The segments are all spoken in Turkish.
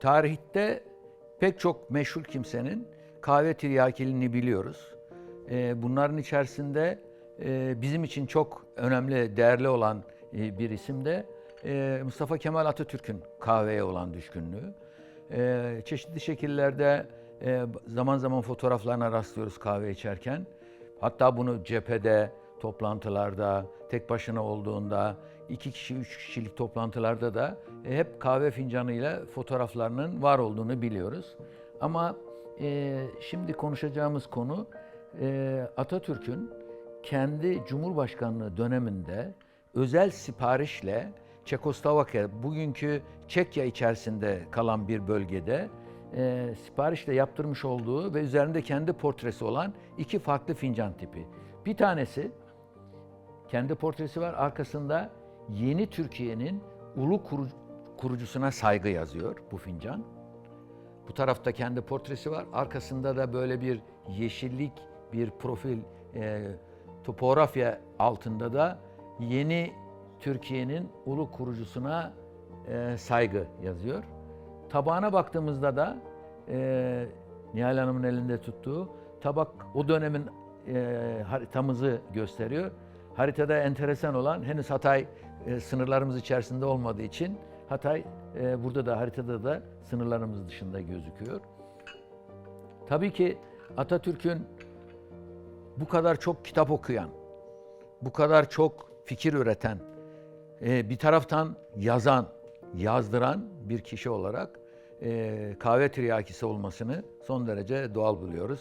Tarihte pek çok meşhur kimsenin kahve tiryakiliğini biliyoruz. Ee, bunların içerisinde e, bizim için çok önemli, değerli olan e, bir isim de e, Mustafa Kemal Atatürk'ün kahveye olan düşkünlüğü. E, çeşitli şekillerde zaman zaman fotoğraflarına rastlıyoruz kahve içerken. Hatta bunu cephede, toplantılarda, tek başına olduğunda, iki kişi, üç kişilik toplantılarda da e, hep kahve fincanıyla fotoğraflarının var olduğunu biliyoruz. Ama e, şimdi konuşacağımız konu e, Atatürk'ün kendi Cumhurbaşkanlığı döneminde özel siparişle Çekoslovakya, bugünkü Çekya içerisinde kalan bir bölgede e, siparişle yaptırmış olduğu ve üzerinde kendi portresi olan iki farklı fincan tipi. Bir tanesi kendi portresi var. Arkasında yeni Türkiye'nin ulu kuru- kurucusuna saygı yazıyor bu fincan. Bu tarafta kendi portresi var. Arkasında da böyle bir yeşillik, bir profil, e, topografya altında da yeni Türkiye'nin ulu kurucusuna e, saygı yazıyor. Tabağına baktığımızda da e, Nihal Hanım'ın elinde tuttuğu tabak o dönemin e, haritamızı gösteriyor. Haritada enteresan olan henüz Hatay e, sınırlarımız içerisinde olmadığı için Hatay e, burada da haritada da sınırlarımız dışında gözüküyor. Tabii ki Atatürk'ün bu kadar çok kitap okuyan, bu kadar çok fikir üreten, e, bir taraftan yazan, yazdıran bir kişi olarak e, kahve tiryakisi olmasını son derece doğal buluyoruz.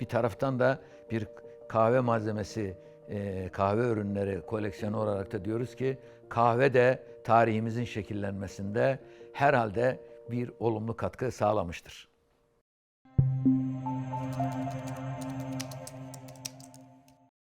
Bir taraftan da bir kahve malzemesi, e, kahve ürünleri koleksiyonu olarak da diyoruz ki kahve de tarihimizin şekillenmesinde herhalde bir olumlu katkı sağlamıştır.